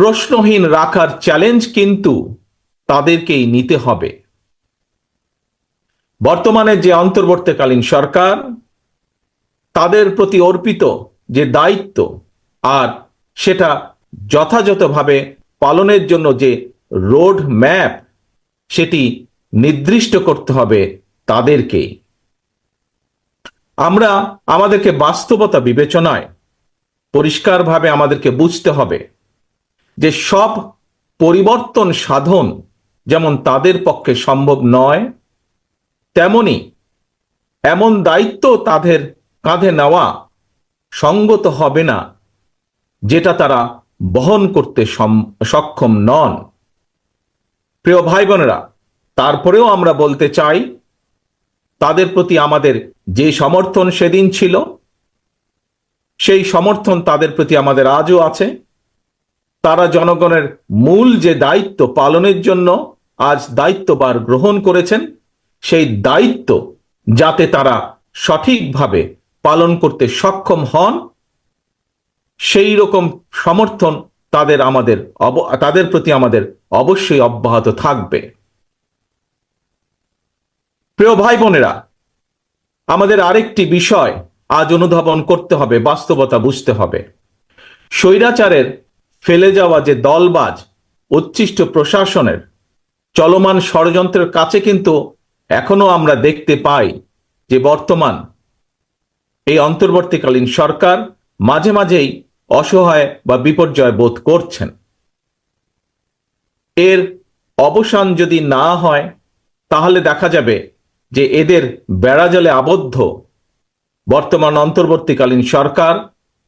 প্রশ্নহীন রাখার চ্যালেঞ্জ কিন্তু তাদেরকেই নিতে হবে। বর্তমানে যে অন্তর্বর্তীকালীন সরকার, তাদের প্রতি অর্পিত যে দায়িত্ব আর সেটা যথাযথভাবে পালনের জন্য যে রোড ম্যাপ সেটি নির্দিষ্ট করতে হবে তাদেরকেই। আমরা আমাদেরকে বাস্তবতা বিবেচনায় পরিষ্কারভাবে আমাদেরকে বুঝতে হবে যে সব পরিবর্তন সাধন যেমন তাদের পক্ষে সম্ভব নয়, তেমনি এমন দায়িত্ব তাদের কাঁধে নেওয়া সঙ্গত হবে না, যেটা তারা বহন করতে সক্ষম নন। প্রিয় ভাই বোনেরা তারপরেও আমরা বলতে চাই, তাদের প্রতি আমাদের যে সমর্থন সেদিন ছিল, সেই সমর্থন তাদের প্রতি আমাদের আজও আছে। তারা জনগণের মূল যে দায়িত্ব পালনের জন্য আজ দায়িত্ববার গ্রহণ করেছেন, সেই দায়িত্ব যাতে তারা সঠিকভাবে পালন করতে সক্ষম হন, সেই রকম সমর্থন তাদের আমাদের তাদের প্রতি আমাদের অবশ্যই অব্যাহত থাকবে। প্রিয় ভাই বোনেরা আমাদের আরেকটি বিষয় আজ অনুধাবন করতে হবে, বাস্তবতা বুঝতে হবে। স্বৈরাচারের ফেলে যাওয়া যে দলবাজ উচ্ছিষ্ট প্রশাসনের চলমান ষড়যন্ত্রের কাছে কিন্তু এখনও আমরা দেখতে পাই যে বর্তমান এই অন্তর্বর্তীকালীন সরকার মাঝে মাঝেই অসহায় বা বিপর্যয় বোধ করছেন। এর অবসান যদি না হয়, তাহলে দেখা যাবে যে এদের বেড়াজালে আবদ্ধ বর্তমান অন্তর্বর্তীকালীন সরকার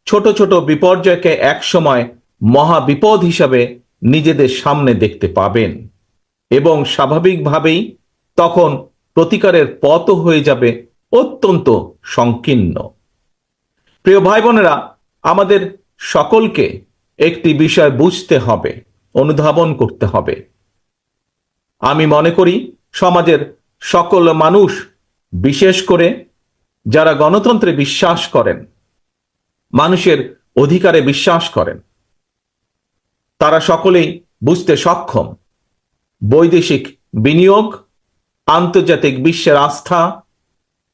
ছোট ছোট বিপর্যয়কে একসময় মহা বিপদ হিসাবে নিজেদের সামনে দেখতে পাবেন। এবং স্বাভাবিকভাবেই তখন প্রতিকারের পথ হয়ে যাবে অত্যন্ত সংকীর্ণ। প্রিয় ভাই বোনেরা আমাদের সকলকে একটি বিষয় বুঝতে হবে, অনুধাবন করতে হবে। আমি মনে করি, সমাজের সকল মানুষ, বিশেষ করে যারা গণতন্ত্রে বিশ্বাস করেন, মানুষের অধিকারে বিশ্বাস করেন তারা সকলেই বুঝতে সক্ষম। বৈদেশিক বিনিয়োগ, আন্তর্জাতিক বিশ্বের আস্থা,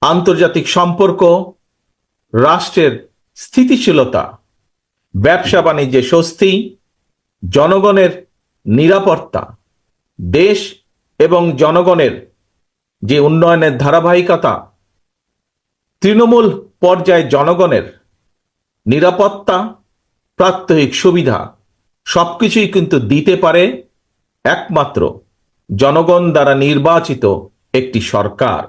আন্তর্জাতিক সম্পর্ক, রাষ্ট্রের স্থিতিশীলতা, ব্যবসা বাণিজ্যে স্বস্তি, জনগণের নিরাপত্তা, দেশ এবং জনগণের যে উন্নয়নের ধারাবাহিকতা, তৃণমূল পর্যায়ে জনগণের নিরাপত্তা, প্রাত্যহিক সুবিধা সবকিছুই কিন্তু দিতে পারে একমাত্র জনগণ দ্বারা নির্বাচিত একটি সরকার।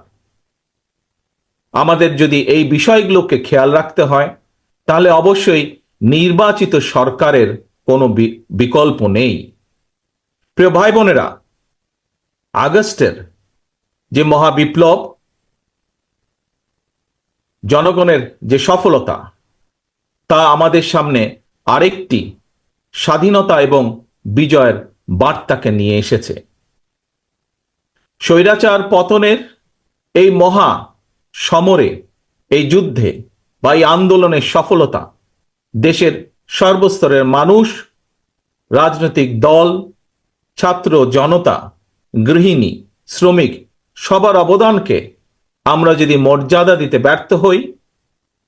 আমাদের যদি এই বিষয়গুলোকে খেয়াল রাখতে হয়, তাহলে অবশ্যই নির্বাচিত সরকারের কোনো বিকল্প নেই। প্রিয় ভাই বোনেরা আগস্টের যে মহাবিপ্লব, জনগণের যে সফলতা, তা আমাদের সামনে আরেকটি স্বাধীনতা এবং বিজয়ের বার্তাকে নিয়ে এসেছে। স্বৈরাচার পতনের এই মহা সমরে, এই যুদ্ধে বা এই আন্দোলনের সফলতা দেশের সর্বস্তরের মানুষ, রাজনৈতিক দল, ছাত্র জনতা, গৃহিণী, শ্রমিক সবার অবদানকে আমরা যদি মর্যাদা দিতে ব্যর্থ হই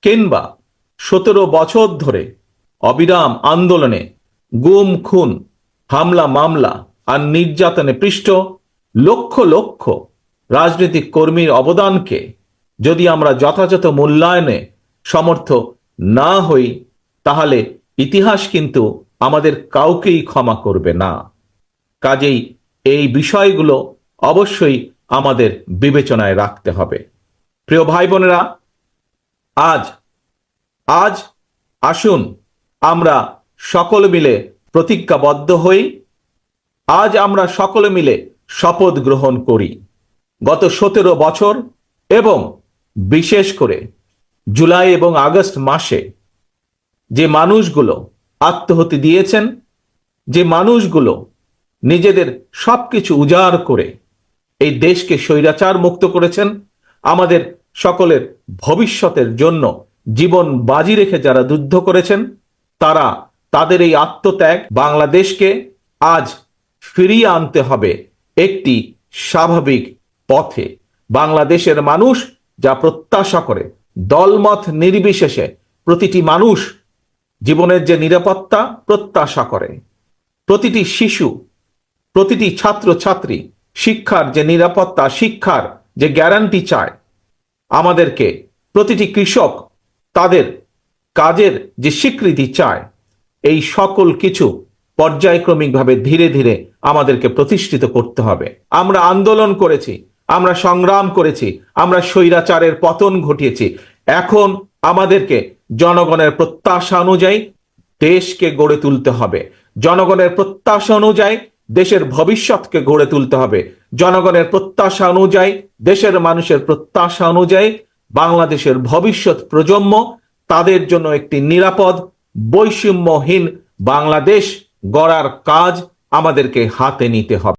কিংবা সতেরো বছর ধরে অবিরাম আন্দোলনে গুম, খুন, হামলা, মামলা আর নির্যাতনে পৃষ্ঠ লক্ষ লক্ষ রাজনৈতিক কর্মীর অবদানকে যদি আমরা যথাযথ মূল্যায়নে সমর্থ না হই, তাহলে ইতিহাস কিন্তু আমাদের কাউকেই ক্ষমা করবে না। কাজেই এই বিষয়গুলো অবশ্যই আমাদের বিবেচনায় রাখতে হবে। প্রিয় ভাই বোনেরা আজ আজ আসুন আমরা সকলে মিলে প্রতিজ্ঞাবদ্ধ হই। আজ আমরা সকলে মিলে শপথ গ্রহণ করি। গত সতেরো বছর এবং বিশেষ করে জুলাই এবং আগস্ট মাসে যে মানুষগুলো আত্মহতি দিয়েছেন, যে মানুষগুলো নিজেদের সবকিছু উজাড় করে এই দেশকে স্বৈরাচার মুক্ত করেছেন, আমাদের সকলের ভবিষ্যতের জন্য জীবন বাজি রেখে যারা যুদ্ধ করেছেন, তারা তাদের এই আত্মত্যাগ বাংলাদেশকে আজ ফিরিয়ে আনতে হবে একটি স্বাভাবিক পথে। বাংলাদেশের মানুষ যা প্রত্যাশা করে, দলমত নির্বিশেষে প্রতিটি মানুষ জীবনের যে নিরাপত্তা প্রত্যাশা করে। প্রতিটি শিশু, প্রতিটি ছাত্র ছাত্রী শিক্ষার যে নিরাপত্তা, শিক্ষার যে গ্যারান্টি চায়, আমাদেরকে প্রতিটি কৃষক তাদের কাজের যে স্বীকৃতি চায় এই সকল কিছু পর্যায়ক্রমিকভাবে ধীরে ধীরে আমাদেরকে প্রতিষ্ঠিত করতে হবে। আমরা আন্দোলন করেছি, আমরা সংগ্রাম করেছি, আমরা স্বৈরাচারের পতন ঘটিয়েছি। এখন আমাদেরকে জনগণের প্রত্যাশা অনুযায়ী দেশকে গড়ে তুলতে হবে। জনগণের প্রত্যাশা অনুযায়ী দেশের ভবিষ্যৎকে গড়ে তুলতে হবে। জনগণের প্রত্যাশা অনুযায়ী, দেশের মানুষের প্রত্যাশা অনুযায়ী বাংলাদেশের ভবিষ্যৎ প্রজন্ম তাদের জন্য একটি নিরাপদ বৈষম্যহীন বাংলাদেশ গড়ার কাজ আমাদেরকে হাতে নিতে হবে।